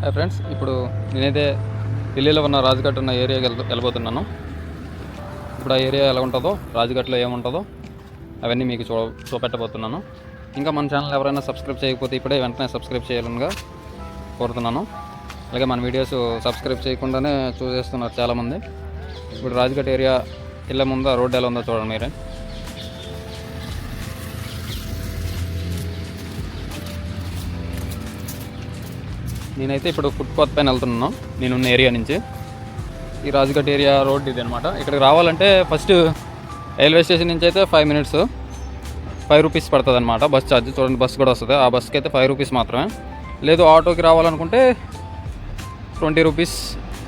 Hi friends ఇప్పుడు నేనైతే ఢిల్లీలో ఉన్న రాజ్ఘాట్ ఉన్న ఏరియాకి వెళ్తూ వెళ్ళబోతున్నాను ఇప్పుడు ఆ ఏరియా ఎలా ఉంటుందో రాజ్ఘట్లో ఏముంటుందో అవన్నీ మీకు చూ చూపెట్టబోతున్నాను. ఇంకా మన ఛానల్ ఎవరైనా సబ్స్క్రైబ్ చేయకపోతే ఇప్పుడే వెంటనే సబ్స్క్రైబ్ చేయాలనిగా కోరుతున్నాను. అలాగే మన వీడియోస్ సబ్స్క్రైబ్ చేయకుండానే చూసేస్తున్నారు చాలామంది. ఇప్పుడు రాజ్ఘాట్ ఏరియా వెళ్ళే ముందు రోడ్డు ఎలా ఉందో చూడండి మీరే. నేనైతే ఇప్పుడు ఫుట్పాత్ పైన వెళ్తున్నాను. నేనున్న ఏరియా నుంచి. ఈ రాజఘాట్ ఏరియా రోడ్ ఇది అనమాట ఇక్కడికి రావాలంటే ఫస్ట్ రైల్వే స్టేషన్ నుంచి అయితే ఫైవ్ మినిట్స్. ఫైవ్ రూపీస్ పడుతుంది అనమాట బస్ ఛార్జ్. చూడండి బస్ కూడా వస్తుంది. ఆ బస్కి అయితే ఫైవ్ రూపీస్ మాత్రమే. లేదు ఆటోకి రావాలనుకుంటే ట్వంటీ రూపీస్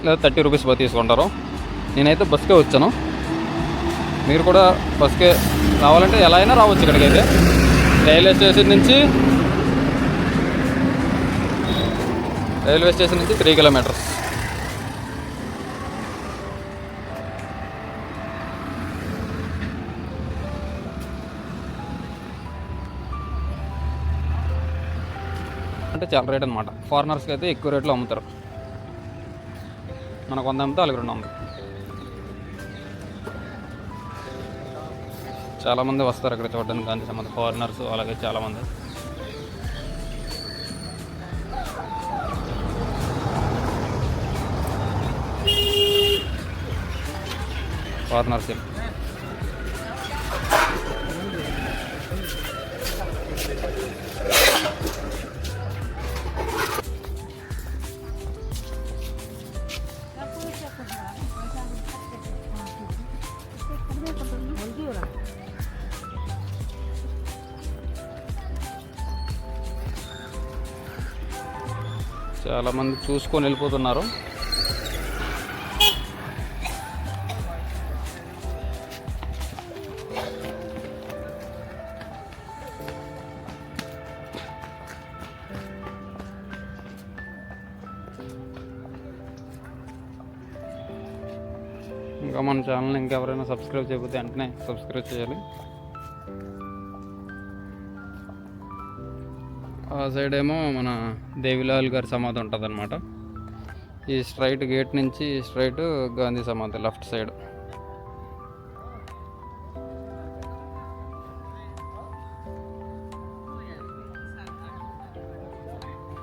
లేదా థర్టీ రూపీస్ బస్ తీసుకుంటారు. నేనైతే బస్కే వచ్చాను. మీరు కూడా బస్కే రావాలంటే ఎలా అయినా రావచ్చు ఇక్కడికైతే. రైల్వే స్టేషన్ నుంచి రైల్వే స్టేషన్ నుంచి త్రీ కిలోమీటర్స్. అంటే చాలా రేట్ అనమాట ఫారినర్స్కి అయితే ఎక్కువ రేట్లో అమ్ముతారు. మనకు వంద అమ్మితే వాళ్ళకి రెండు వందలు. చాలామంది వస్తారు ఇక్కడ చూడడానికి గాంధీ సంబంధం ఫారినర్స్ అలాగే చాలామంది. ఫారినర్స్ చాలామంది చూసుకొని వెళ్ళిపోతున్నారు. మన ఛానల్ ఇంకెవరైనా సబ్స్క్రైబ్ చేయకపోతే వెంటనే సబ్స్క్రైబ్ చేయాలి. ఆ సైడ్ ఏమో మన దేవిలాల్ గారి సమాధి ఉంటుంది అనమాట ఈ స్ట్రైట్ గేట్ నుంచి స్ట్రైట్ గాంధీ సమాధి లెఫ్ట్ సైడ్.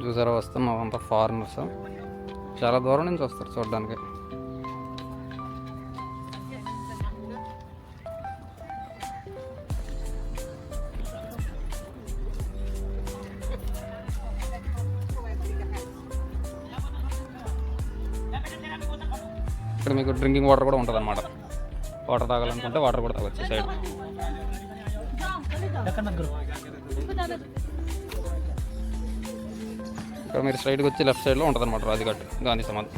చూసారా వస్తున్నాం అంతా ఫారినర్స్. చాలా దూరం నుంచి వస్తారు చూడడానికి. డ్రింకింగ్ వాటర్ కూడా ఉంటుంది అనమాట వాటర్ తాగాలనుకుంటే వాటర్ కూడా తాగొచ్చు సైడ్. ఇక్కడ మీరు స్ట్రైట్కి వచ్చి లెఫ్ట్ సైడ్లో ఉంటుంది అనమాట రాజఘాట్ గాంధీ సమాధి.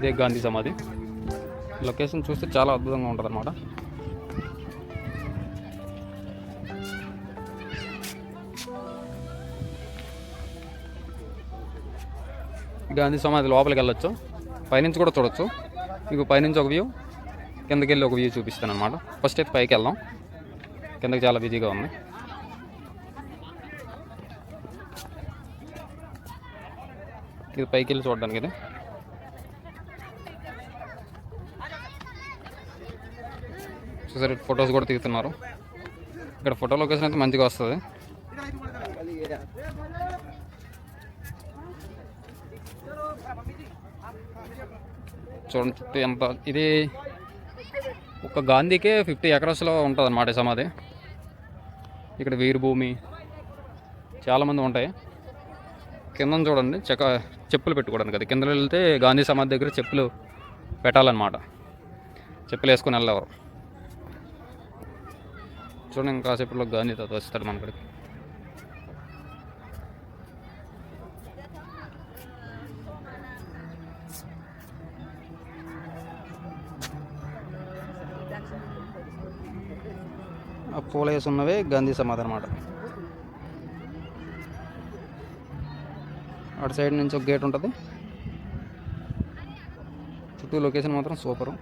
ఇదే గాంధీ సమాధి. లొకేషన్ చూస్తే చాలా అద్భుతంగా ఉంటుంది అనమాట గాంధీ సమాధి లోపలికి వెళ్ళొచ్చు. పైనుంచి కూడా చూడొచ్చు. మీకు పైనుంచి ఒక వ్యూ కిందకి వెళ్ళి ఒక వ్యూ చూపిస్తాను అనమాట ఫస్ట్ అయితే పైకి వెళ్దాం. కిందకి చాలా బిజీగా ఉంది. ఇది పైకి వెళ్ళి చూడడానికి ఇది చూసారు ఫొటోస్ కూడా తీస్తున్నారు ఇక్కడ ఫోటో లొకేషన్ అయితే మంచిగా వస్తుంది. చూడండి చుట్టూ ఎంత ఇది ఒక గాంధీకే ఫిఫ్టీ ఎకరస్లో ఉంటుంది అన్నమాట సమాధి. ఇక్కడ వీరభూమి చాలామంది ఉంటాయి. కింద చూడండి చెక్క చెప్పులు పెట్టుకోవడానికి అది. కింద వెళ్తే గాంధీ సమాధి దగ్గర చెప్పులు పెట్టాలన్నమాట. చెప్పులు వేసుకొని వెళ్ళేవారు. చూడండి ఇంకా కాసేపులో గాంధీ తాత వస్తాడు మనకి ఆ పూల వేసి ఉన్నవే గాంధీ సమాధి అనమాట అటు సైడ్ నుంచి ఒక గేట్ ఉంటుంది. చుట్టూ లొకేషన్ మాత్రం సూపరు.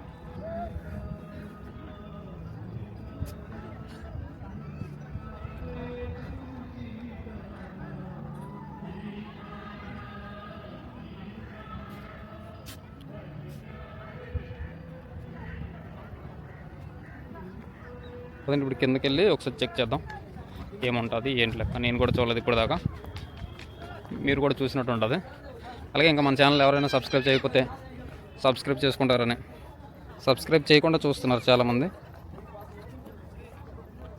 పదండి ఇప్పుడు కిందకి వెళ్ళి ఒకసారి చెక్ చేద్దాం. ఏముంటుంది ఏంటి లెక్క? నేను కూడా చూడలేదు ఇప్పుడు దాకా. మీరు కూడా చూసినట్టు ఉంటుంది. అలాగే ఇంకా మన ఛానల్ ఎవరైనా సబ్స్క్రైబ్ చేయకపోతే సబ్స్క్రైబ్ చేసుకుంటారని. సబ్స్క్రైబ్ చేయకుండా చూస్తున్నారు చాలామంది.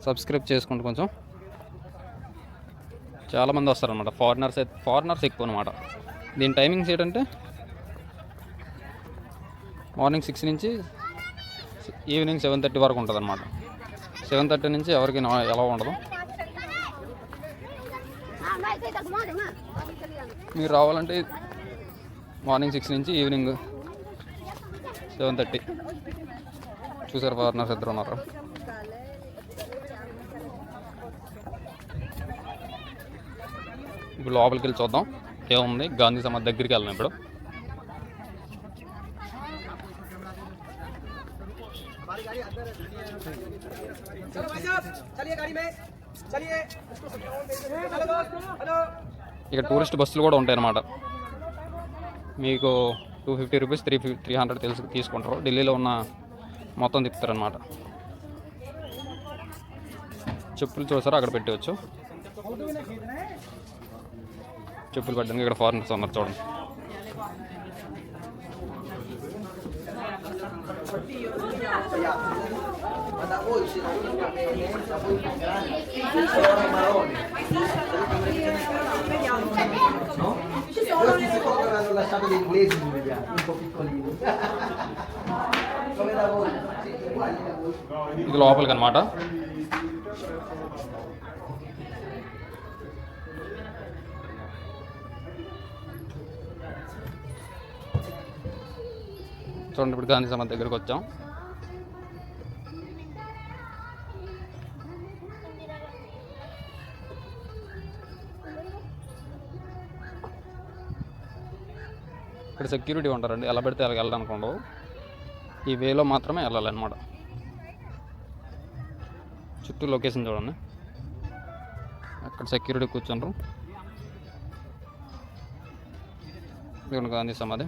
సబ్స్క్రైబ్ చేసుకుంటూ కొంచెం. చాలామంది వస్తారనమాట ఫారినర్స్ అయితే ఫారినర్స్ ఎక్కువ అనమాట దీని టైమింగ్స్ ఏంటంటే మార్నింగ్ సిక్స్ నుంచి ఈవినింగ్ సెవెన్ థర్టీ వరకు ఉంటుంది అనమాట సెవెన్ థర్టీ నుంచి ఎవరికి నా- ఎలా ఉండదు. మీరు రావాలంటే మార్నింగ్ సిక్స్ నుంచి ఈవినింగ్ సెవెన్ థర్టీ. చూసారు ఫారినర్స్ ఇద్దరు ఉన్నారు. ఇప్పుడు లోపలికి వెళ్ళి చూద్దాం. ఏముంది? గాంధీ సమాధి దగ్గరికి వెళ్ళాం ఇప్పుడు. ఇక్కడ టూరిస్ట్ బస్సులు కూడా ఉంటాయి అన్నమాట. మీకు two fifty rupees three fifty three hundred తెలుసు తీసుకుంటారు. ఢిల్లీలో ఉన్న మొత్తం తిప్పుతారనమాట చెప్పులు చూసారా? అక్కడ పెట్టవచ్చు. చెప్పులు పెట్టడానికి ఇక్కడ ఫారినర్స్ ఉన్నారు చూడండి. Questi secondo me hanno lasciato gli inglesi in Italia, un po' piccolini. Come da voi. ఇది లోపలికి అనమాట చూడండి ఇప్పుడు గాంధీ సమాధి దగ్గరికి వచ్చాం ఇక్కడ సెక్యూరిటీ ఉంటారండి. ఎలా పెడితే అలా వెళ్ళడానికి ఉండవు ఈ వేలో మాత్రమే వెళ్ళాలన్నమాట. చుట్టూ లొకేషన్ చూడండి. అక్కడ సెక్యూరిటీ కూర్చుండ్రు. గాంధీ సమాధి.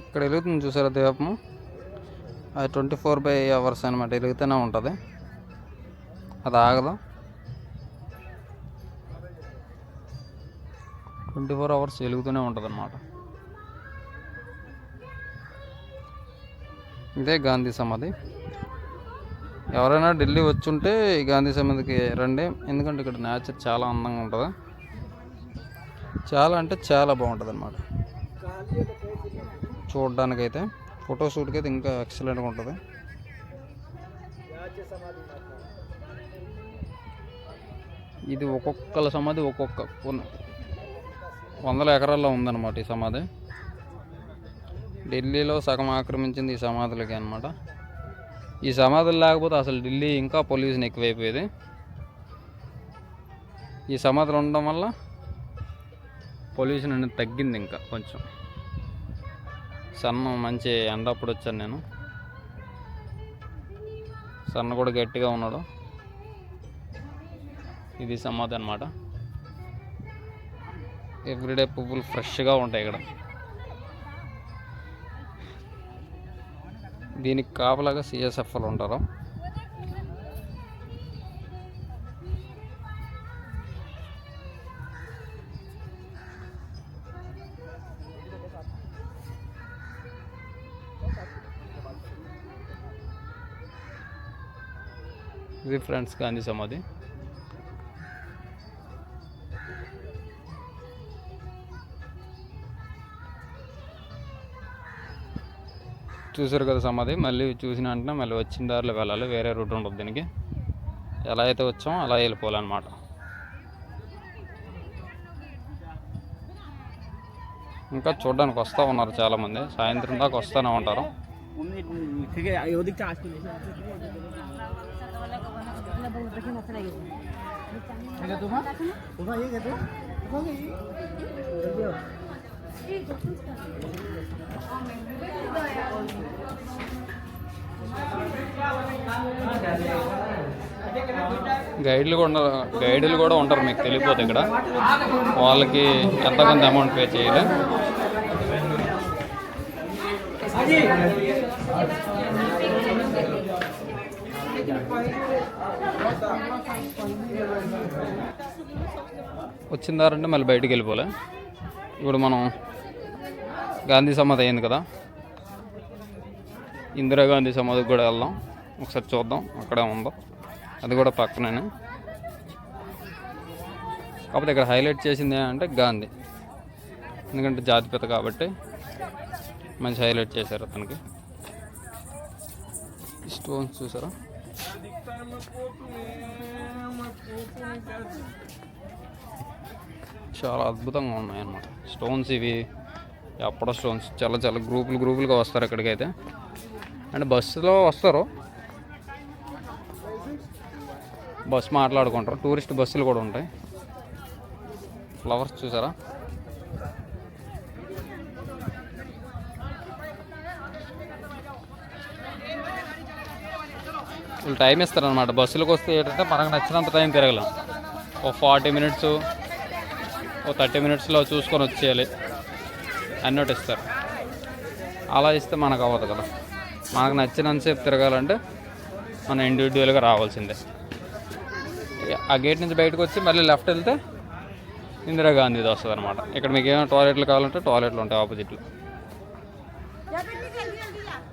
ఇక్కడ వెలుగుతుంది చూసారా దీపము అది ట్వంటీ ఫోర్ బై అవర్స్ అనమాట వెలుగుతూనే ఉంటుంది. అది ఆగదు? ట్వంటీ ఫోర్ అవర్స్ వెలుగుతూనే ఉంటుంది అనమాట ఇదే గాంధీ సమాధి. ఎవరైనా ఢిల్లీ వచ్చుంటే ఈ గాంధీ సమాధికి రండి. ఎందుకంటే ఇక్కడ నేచర్ చాలా అందంగా ఉంటుంది. చాలా అంటే చాలా బాగుంటుంది అన్నమాట చూడడానికైతే ఫోటోషూట్కి అయితే ఇంకా ఎక్సలెంట్గా ఉంటుంది. ఇది ఒక్కొక్కల సమాధి ఒక్కొక్క వందల ఎకరాల్లో ఉందన్నమాట ఈ సమాధి. ఢిల్లీలో సగం ఆక్రమించింది ఈ సమాధులకి అనమాట ఈ సమాధులు లేకపోతే అసలు ఢిల్లీ ఇంకా పొల్యూషన్ ఎక్కువైపోయేది. ఈ సమాధులు ఉండడం వల్ల పొల్యూషన్ అనేది తగ్గింది ఇంకా కొంచెం. సన్న మంచి ఎండప్పుడు వచ్చాను నేను. సన్న కూడా గట్టిగా ఉన్నాడు. ఇది సమాధి అనమాట ఎవ్రీడే పువ్వులు ఫ్రెష్గా ఉంటాయి ఇక్కడ. దీనికి కాపలాగా సిఎస్ఎఫ్ఎల్ ఉంటారు. ఇది ఫ్రెండ్స్ గాంధీ సమాధి. చూసారు కదా సమాధి మళ్ళీ చూసిన వెంటనే మళ్ళీ వచ్చిన దారిలో వెళ్ళాలి వేరే రూట్ ఉండదు దీనికి. ఎలా అయితే వచ్చామో అలా వెళ్ళిపోవాలన్నమాట. ఇంకా చూడడానికి వస్తూ ఉన్నారు చాలామంది సాయంత్రం దాకా వస్తూనే ఉంటారు. గైడ్లు కూడా గైడ్లు కూడా ఉంటారు మీకు తెలియపోతే ఇక్కడ. వాళ్ళకి ఎంత కొంత అమౌంట్ పే చేయాలి. వచ్చిందారంటే మళ్ళీ బయటికి వెళ్ళిపోలే. ఇప్పుడు మనం గాంధీ సమాధి అయింది కదా. ఇందిరాగాంధీ సమాధికి కూడా వెళ్దాం. ఒకసారి చూద్దాం. అక్కడే ఉందో. అది కూడా పక్కనే కాకపోతే ఇక్కడ హైలైట్ చేసింది ఏంటంటే గాంధీ. ఎందుకంటే జాతిపిత కాబట్టి మంచి హైలైట్ చేశారు అతనికి. స్టోన్స్ చూసారా? చాలా అద్భుతంగా ఉన్నాయి అన్నమాట స్టోన్స్ ఇవి ఎప్పుడో స్టోన్స్ చాలా చాలా గ్రూపులు గ్రూపులుగా వస్తారు ఇక్కడికైతే. అండ్ బస్సులో వస్తారు. బస్ మాట్లాడుకుంటారు. టూరిస్ట్ బస్సులు కూడా ఉంటాయి. ఫ్లవర్స్ చూసారా? అసలు టైం ఇస్తారనమాట బస్సులకు వస్తే ఏంటంటే మనకు నచ్చినంత టైం తిరగలేం. ఓ ఫార్టీ మినిట్స్ ఓ థర్టీ మినిట్స్లో చూసుకొని వచ్చేయాలి. అన్నట్టు ఇస్తారు అలా ఇస్తే మనకు అవ్వదు కదా. మనకు నచ్చినంతసేపు తిరగాలంటే మనం ఇండివిజువల్గా రావాల్సిందే. ఆ గేట్ నుంచి బయటకు వచ్చి మళ్ళీ లెఫ్ట్ వెళ్తే ఇందిరాగాంధీది వస్తుంది అనమాట ఇక్కడ మీకు ఏమైనా టాయిలెట్లు కావాలంటే టాయిలెట్లు ఉంటాయి ఆపోజిట్లో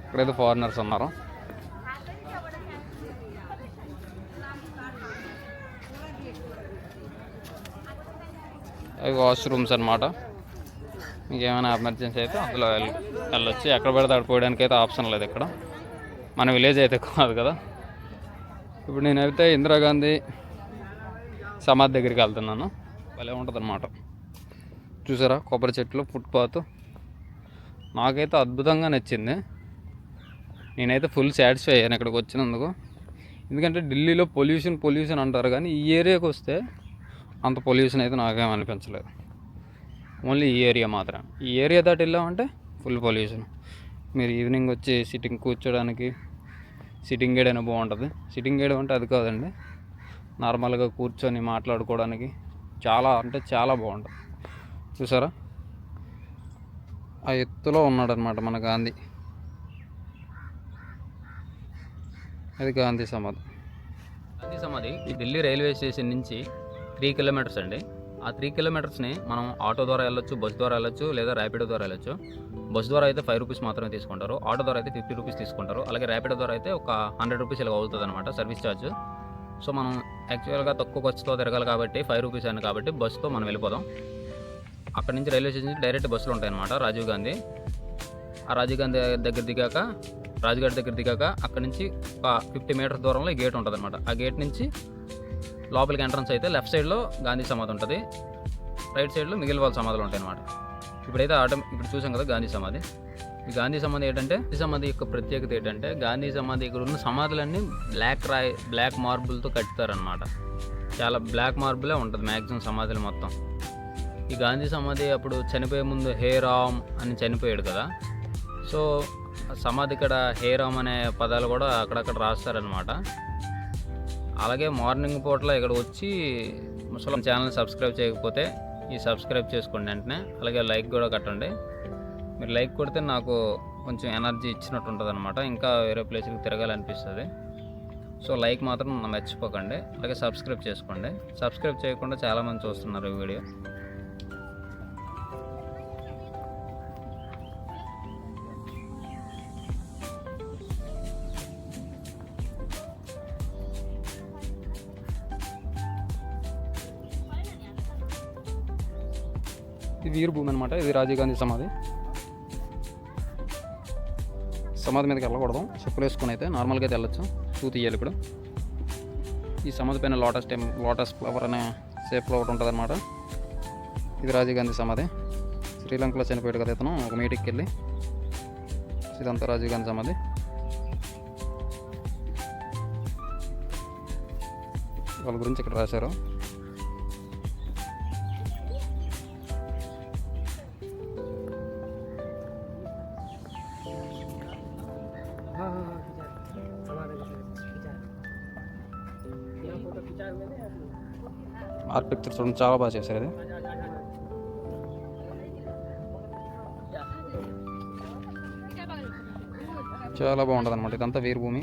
ఇక్కడైతే ఫారినర్స్ ఉన్నారు. అవి వాష్రూమ్స్ అనమాట మీకు ఏమైనా ఎమర్జెన్సీ అయితే అందులో వెళ్ళొచ్చు. ఎక్కడ పడితే అక్కడ పోయడానికి అయితే ఆప్షన్ లేదు ఇక్కడ. మన విలేజ్ అయితే కాదు కదా. ఇప్పుడు నేనైతే ఇందిరాగాంధీ సమాధి దగ్గరికి వెళ్తున్నాను. భలే ఉంటుంది అనమాట చూసారా? కొబ్బరి చెట్లు ఫుట్పాత్. నాకైతే అద్భుతంగా నచ్చింది. నేనైతే ఫుల్ సాటిస్ఫై అయ్యాను ఇక్కడికి వచ్చినందుకు. ఎందుకంటే ఢిల్లీలో పొల్యూషన్ పొల్యూషన్ అంటారు కానీ ఈ ఏరియాకి వస్తే అంత పొల్యూషన్ అయితే నాకేం అనిపించలేదు. ఓన్లీ ఈ ఏరియా మాత్రం ఈ ఏరియా దాటి వెళ్ళామంటే ఫుల్ పొల్యూషన్. మీరు ఈవినింగ్ వచ్చి సిట్టింగ్ కూర్చోడానికి సిట్టింగ్ ఏడైనా బాగుంటుంది. సిట్టింగ్ ఏడ్ అంటే అది కాదండి. నార్మల్గా కూర్చొని మాట్లాడుకోవడానికి చాలా అంటే చాలా బాగుంటుంది. చూసారా? ఆ ఎత్తులో ఉన్నాడనమాట మన గాంధీ. అది గాంధీ సమాధి. గాంధీ సమాధి ఢిల్లీ రైల్వే స్టేషన్ నుంచి త్రీ కిలోమీటర్స్ అండి. ఆ త్రీ కిలోమీటర్స్ని మనం ఆటో ద్వారా వెళ్ళొచ్చు బస్ ద్వారా వెళ్ళొచ్చు లేదా ర్యాపిడో ద్వారా వెళ్ళొచ్చు. బస్ ద్వారా అయితే ఫైవ్ రూపీస్ మాత్రమే తీసుకుంటారు. ఆటో ద్వారా అయితే ఫిఫ్టీ రూపీస్ తీసుకుంటారు. అలాగే ర్యాపిడో ద్వారా అయితే ఒక హండ్రెడ్ రూపీస్ ఇలా అవుతుంది అనమాట సర్వీస్ ఛార్జ్ సో మనం యాక్చువల్గా తక్కువ ఖర్చుతో తిరగాలి కాబట్టి ఫైవ్ రూపీస్ అని కాబట్టి బస్సుతో మనం వెళ్ళిపోదాం. అక్కడ నుంచి రైల్వే స్టేషన్ డైరెక్ట్ బస్సులు ఉంటాయన్నమాట రాజీవ్ గాంధీ. ఆ రాజీవ్ గాంధీ దగ్గర దిగాక రాజుగారి దగ్గర దిగాక అక్కడ నుంచి ఒక ఫిఫ్టీ మీటర్స్ దూరంలో ఈ గేట్ ఉంటుంది అనమాట ఆ గేట్ నుంచి లోపలికి ఎంట్రన్స్ అయితే లెఫ్ట్ సైడ్లో గాంధీ సమాధి ఉంటుంది. రైట్ సైడ్లో మిగిలిన వాళ్ళ సమాధులు ఉంటాయి అనమాట ఇప్పుడైతే ఆటో ఇప్పుడు చూసాం కదా గాంధీ సమాధి. ఈ గాంధీ సమాధి ఏంటంటే గాంధీ సమాధి యొక్క ప్రత్యేకత ఏంటంటే గాంధీ సమాధి ఇక్కడ ఉన్న సమాధులన్నీ బ్లాక్ రాయ్ బ్లాక్ మార్బుల్తో కట్టుతారనమాట చాలా బ్లాక్ మార్బులే ఉంటుంది మ్యాక్సిమం సమాధులు మొత్తం. ఈ గాంధీ సమాధి అప్పుడు చనిపోయే ముందు హే రామ్ అని చనిపోయాడు కదా. సో సమాధి ఇక్కడ హే రామ్ అనే పదాలు కూడా అక్కడక్కడ రాస్తారనమాట అలాగే మార్నింగ్ పూటలో ఇక్కడ వచ్చి ముసలం ఛానల్ సబ్స్క్రైబ్ చేయకపోతే ఈ సబ్స్క్రైబ్ చేసుకోండి వెంటనే. అలాగే లైక్ కూడా కట్టండి. మీరు లైక్ కొడితే నాకు కొంచెం ఎనర్జీ ఇచ్చినట్టు ఉంటుంది అనమాట ఇంకా వేరే ప్లేస్కి తిరగాలనిపిస్తుంది. సో లైక్ మాత్రం మర్చిపోకండి అలాగే సబ్స్క్రైబ్ చేసుకోండి. సబ్స్క్రైబ్ చేయకుండా చాలామంది చూస్తున్నారు ఈ వీడియో. ఇది వీరభూమి అనమాట ఇది రాజీవ్ గాంధీ సమాధి. సమాధి మీదకి వెళ్ళకూడదు. చెప్పులు వేసుకొని అయితే నార్మల్గా అయితే వెళ్ళొచ్చు. షూ తీయాలి ఇప్పుడు ఈ సమాధి పైన లోటస్ టెం లోటస్ ఫ్లవర్ అనే షేప్లో ఒకటి ఉంటుంది అనమాట ఇది రాజీవ్ గాంధీ సమాధి. శ్రీలంకలో చనిపోయాడు కదా ఇతను. ఒక మీటింగ్కి వెళ్ళి. ఇదంతా రాజీవ్ గాంధీ సమాధి. వాళ్ళ గురించి ఇక్కడ రాశారు. ఆర్కిటెక్చర్ చూడండి చాలా బాగా చేశారు అది చాలా బాగుంటుంది అనమాట ఇదంతా వీరభూమి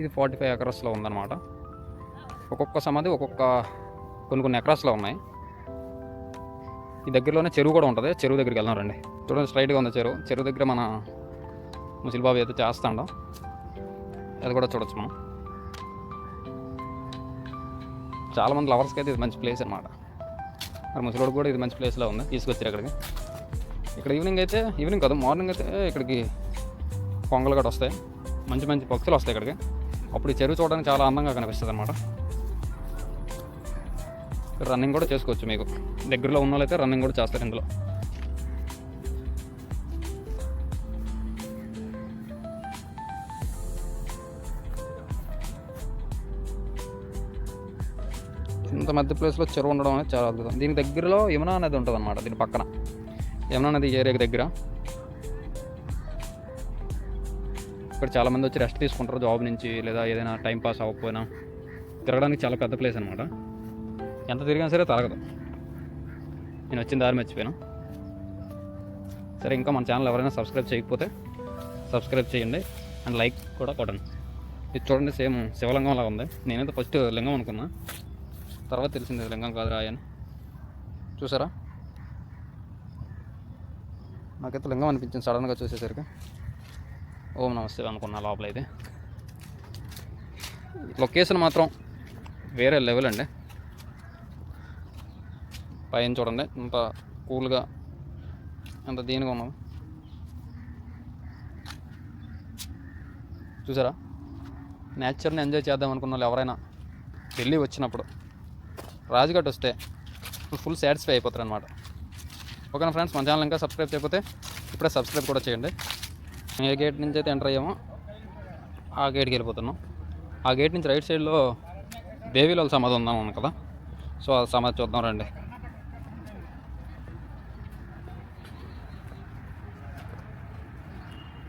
ఇది ఫార్టీ ఫైవ్ ఎకరస్లో ఉందన్నమాట. ఒక్కొక్క సమాధి ఒక్కొక్క కొన్ని కొన్ని ఎకరాస్లో ఉన్నాయి. ఈ దగ్గరలోనే చెరువు కూడా ఉంటుంది చెరువు దగ్గరికి వెళ్దాం రండి. చూడండి స్ట్రైట్గా ఉంది చెరువు. చెరువు దగ్గర మన ముసిల్బాబు అయితే చేస్తాండం. అది కూడా చూడొచ్చు మనం చాలామంది లవర్స్కి అయితే ఇది మంచి ప్లేస్ అనమాట మరి ముసలోడు కూడా ఇది మంచి ప్లేస్లో ఉంది. తీసుకొచ్చారు ఇక్కడికి. ఇక్కడ ఈవినింగ్ అయితే ఈవినింగ్ కాదు మార్నింగ్ అయితే ఇక్కడికి పొంగల్ కూడా వస్తాయి. మంచి మంచి పక్షులు వస్తాయి ఇక్కడికి. అప్పుడు ఈ చెరువు చూడడానికి చాలా అందంగా కనిపిస్తుంది అనమాట రన్నింగ్ కూడా చేసుకోవచ్చు మీకు. దగ్గరలో ఉన్న వాళ్ళైతే రన్నింగ్ కూడా చేస్తారు ఇందులో. ఇంత మధ్య ప్లేస్లో చెరువు ఉండడం అనేది చాలా అద్భుతం. దీని దగ్గరలో యమునా నది ఉంటుంది అనమాట దీని పక్కన. యమునా నది ఏరియాకి దగ్గర. ఇక్కడ చాలామంది వచ్చి రెస్ట్ తీసుకుంటారు జాబ్ నుంచి లేదా ఏదైనా టైం పాస్ అవ్వకపోయినా. తిరగడానికి చాలా పెద్ద ప్లేస్ అనమాట ఎంత తిరిగినా సరే తరగదు. నేను వచ్చిన దారి మర్చిపోయాను. సరే ఇంకా మన ఛానల్ ఎవరైనా సబ్స్క్రైబ్ చేయకపోతే సబ్స్క్రైబ్ చేయండి. అండ్ లైక్ కూడా కొట్టండి. ఇది చూడండి సేమ్ శివలింగం లాగా ఉంది. నేనైతే ఫస్ట్ లింగం అనుకున్నా. తర్వాత తెలిసింది లింగం కాదు రాయని చూసారా? నాకైతే లింగం అనిపించింది సడన్గా చూసేసరికి. ఓం నమస్తే అనుకున్నా లోపల అయితే లొకేషన్ మాత్రం వేరే లెవెల్ అండి. పైన చూడండి ఇంత కూల్గా ఎంత దీనిగా ఉన్నాం చూసారా? నేచర్ని ఎంజాయ్ చేద్దాం అనుకున్న వాళ్ళు ఎవరైనా ఢిల్లీ వచ్చినప్పుడు రాజ్ఘాట్ వస్తే ఫుల్ సాటిస్ఫై అయిపోతారు అనమాట ఓకేనా ఫ్రెండ్స్ మన ఛానల్ ఇంకా సబ్స్క్రైబ్ చేయకపోతే ఇప్పుడే సబ్స్క్రైబ్ కూడా చేయండి. ఏ గేట్ నుంచి అయితే ఎంటర్ అయ్యామో ఆ గేట్కి వెళ్ళిపోతున్నాం. ఆ గేట్ నుంచి రైట్ సైడ్లో దేవీలో సమాధి ఉందాం కదా. సో ఆ సమాధి చూద్దాం రండి.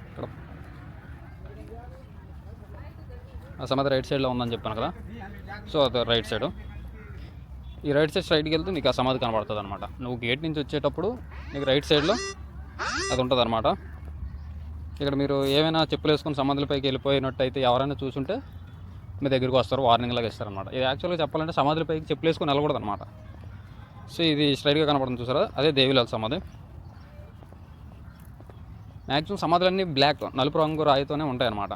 ఇక్కడ ఆ సమాధి రైట్ సైడ్లో ఉందని చెప్పాను కదా. సో అది రైట్ సైడ్. ఈ రైట్ సైడ్ స్ట్రైట్కి వెళ్తే నీకు ఆ సమాధి కనబడుతుంది అనమాట నువ్వు గేట్ నుంచి వచ్చేటప్పుడు నీకు రైట్ సైడ్లో అది ఉంటుంది అనమాట ఇక్కడ మీరు ఏమైనా చెప్పులు వేసుకుని సమాధులపైకి వెళ్ళిపోయినట్టు అయితే ఎవరైనా చూసుంటే మీ దగ్గరికి వస్తారు వార్నింగ్ లాగా ఇస్తారనమాట ఇది యాక్చువల్గా చెప్పాలంటే సమాధులపైకి చెప్పులు వేసుకుని వెళ్ళకూడదు అనమాట సో ఇది స్ట్రైట్గా కనబడుతుంది చూసారా? అదే దేవిలాల్ సమాధి. మ్యాక్సిమం సమాధులన్నీ బ్లాక్ నలుపు రంగు రాయితోనే ఉంటాయన్నమాట.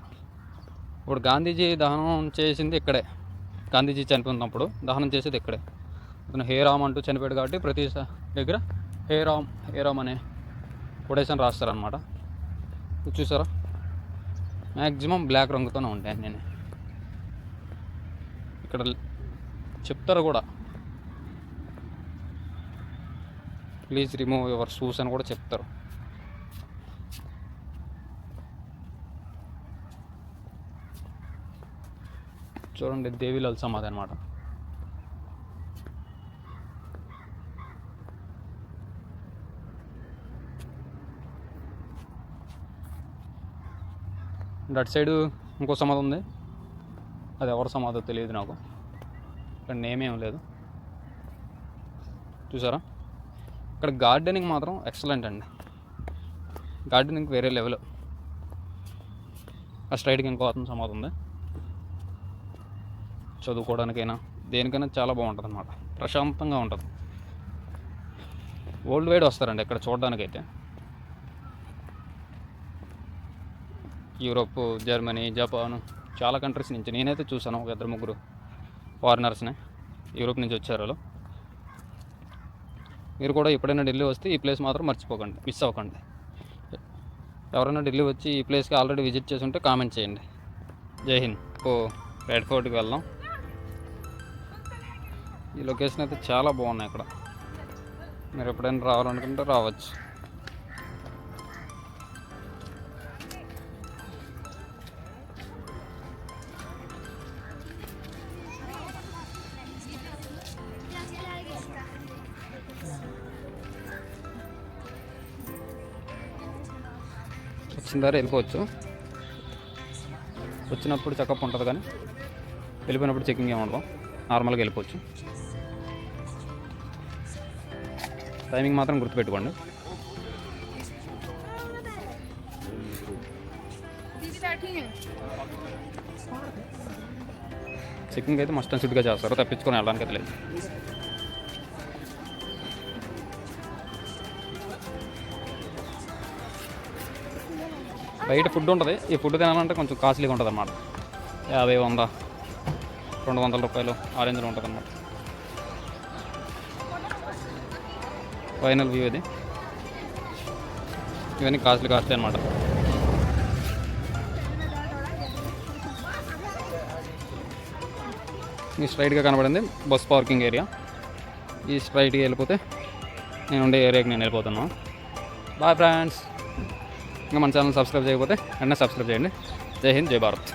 ఇప్పుడు గాంధీజీ దహనం చేసింది ఇక్కడే. గాంధీజీ చనిపోయినప్పుడు దహనం చేసేది ఇక్కడే. అతను హే రామ్ అంటూ చనిపోయాడు కాబట్టి ప్రతి దగ్గర హే రామ్ హే రామ్ అనే కొటేషన్ రాస్తారనమాట చూసారా? మ్యాక్సిమం బ్లాక్ రంగుతోనే ఉంటాయి నేను ఇక్కడ చెప్తారు కూడా. ప్లీజ్ రిమూవ్ యువర్ షూస్ అని కూడా చెప్తారు. చూడండి దేవిలాల్ లల్సమాది అనమాట అటు సైడ్ ఇంకో సమాధి ఉంది. అది ఎవరి సమాధో తెలియదు నాకు. ఇక్కడ నేమ్ ఏం లేదు. చూసారా? ఇక్కడ గార్డెనింగ్ మాత్రం ఎక్సలెంట్ అండి. గార్డెనింగ్ వేరే లెవెల్ ఆ స్ట్రైట్కి ఇంకో అతను సమాధి ఉంది. చదువుకోవడానికైనా దేనికైనా చాలా బాగుంటుంది అనమాట ప్రశాంతంగా ఉంటుంది. వరల్డ్ వైడ్ వస్తారండి ఇక్కడ చూడడానికైతే. యూరోప్ జర్మనీ జపాన్ చాలా కంట్రీస్ నుంచి నేనైతే చూసాను ఒక ఇద్దరు ముగ్గురు ఫారినర్స్ని. యూరోప్ నుంచి వచ్చారు వాళ్ళు. మీరు కూడా ఎప్పుడైనా ఢిల్లీ వస్తే ఈ ప్లేస్ మాత్రం మర్చిపోకండి మిస్ అవ్వకండి. ఎవరైనా ఢిల్లీ వచ్చి ఈ ప్లేస్కి ఆల్రెడీ విజిట్ చేసి ఉంటే కామెంట్ చేయండి. జై హింద్. ఓ రెడ్ ఫోర్ట్కి వెళ్దాం. ఈ లొకేషన్ అయితే చాలా బాగున్నాయి ఇక్కడ. మీరు ఎప్పుడైనా రావాలనుకుంటే రావచ్చు. వచ్చిన దారి వెళ్ళిపోవచ్చు. వచ్చినప్పుడు చెకప్ ఉంటుంది కానీ వెళ్ళిపోయినప్పుడు చెకింగ్ ఏమి ఉండదు నార్మల్గా వెళ్ళిపోవచ్చు. టైమింగ్ మాత్రం గుర్తుపెట్టుకోండి. చెకింగ్ అయితే మస్ట్ అండ్ షుడ్గా చేస్తారు తప్పించుకొని వెళ్ళడానికి అయితే లేదు. బయట ఫుడ్ ఉంటుంది. ఈ ఫుడ్ తినాలంటే కొంచెం కాస్ట్లీగా ఉంటుంది అన్నమాట. యాభై వంద రెండు వందల రూపాయలు ఆరెంజ్లో ఉంటుంది అన్నమాట. ఫైనల్ వ్యూ ఇది. ఇవన్నీ కాస్ట్లీ కాస్ట్లీ అనమాట ఈ స్ట్రైట్గా కనబడింది బస్ పార్కింగ్ ఏరియా ఈ స్ట్రైట్గా వెళ్ళిపోతే నేను ఉండే ఏరియాకి నేను వెళ్ళిపోతున్నాను. బాయ్ ఫ్రెండ్స్ ఇంకా మన ఛానల్ సబ్స్క్రైబ్ చేయకపోతే వెంటనే సబ్స్క్రైబ్ చేయండి. జై హింద్ జై భారత్.